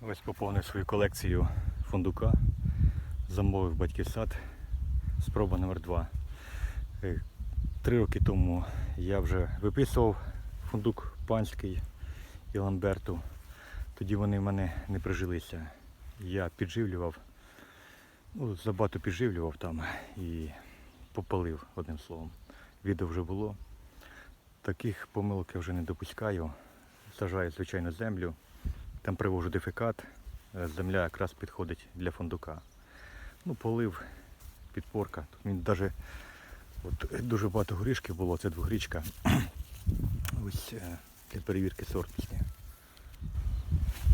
Ось поповнив свою колекцію фундука. Замовив батьків сад. Спроба номер 2 Три роки тому я вже виписував фундук панський і ламберту. Тоді вони в мене не прижилися. Я підживлював, ну, забагато підживлював там і попалив одним словом. Відео вже було. Таких помилок я вже не допускаю. Сажаю звичайно землю, там привожу дефекат, е, земля якраз підходить для фундука. Ну, полив, підпорка. Тут він даже, от, дуже багато горішків було, це двогрічка. Ось е, для перевірки сортності.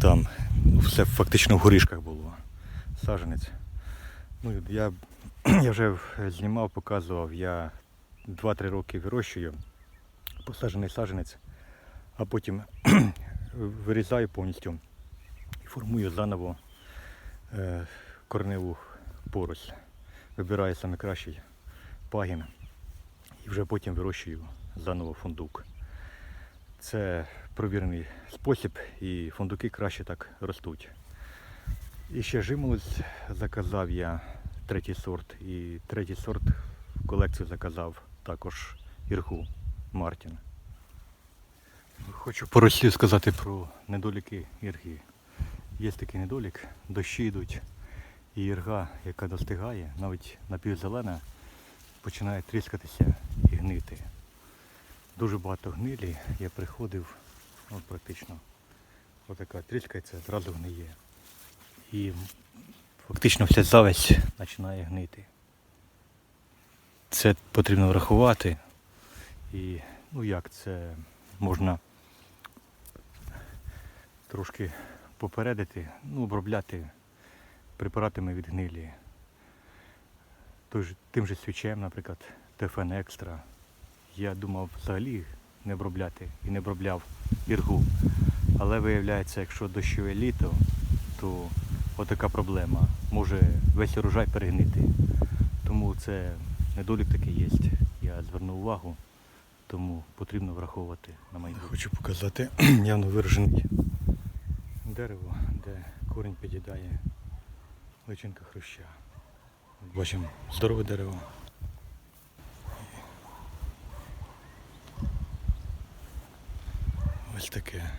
Там ну, все фактично в горішках було. Саженець. Ну, я, я вже е, знімав, показував, я 2-3 роки вирощую посаджений саженець, а потім вирізаю повністю і формую заново е, корневу поросль. Вибираю саме кращий пагін і вже потім вирощую заново фундук. Це провірений спосіб і фундуки краще так ростуть. І ще жимолость заказав я третій сорт. І третій сорт в колекцію заказав також іргу Мартін. Хочу пару слів сказати про недоліки ірги. Є такий недолік, дощі йдуть, і ірга, яка достигає, навіть напівзелена, починає тріскатися і гнити. Дуже багато гнилі. Я приходив, от практично, отака тріскається, зразу гниє. І фактично вся зависть починає гнити. Це потрібно врахувати. І ну як це можна трошки попередити, ну, обробляти препаратами від гнилі. Той же- Тим же свічем, наприклад, ТФН Екстра. Я думав взагалі не обробляти і не обробляв іргу. Але виявляється, якщо дощове літо, то отака проблема. Може весь урожай перегнити. Тому це недолік такий є. Я звернув увагу, тому потрібно враховувати на майбутнє. Хочу показати явно виражений дерево, де корінь під'їдає личинка хруща. Бачимо здорове дерево. Ось таке.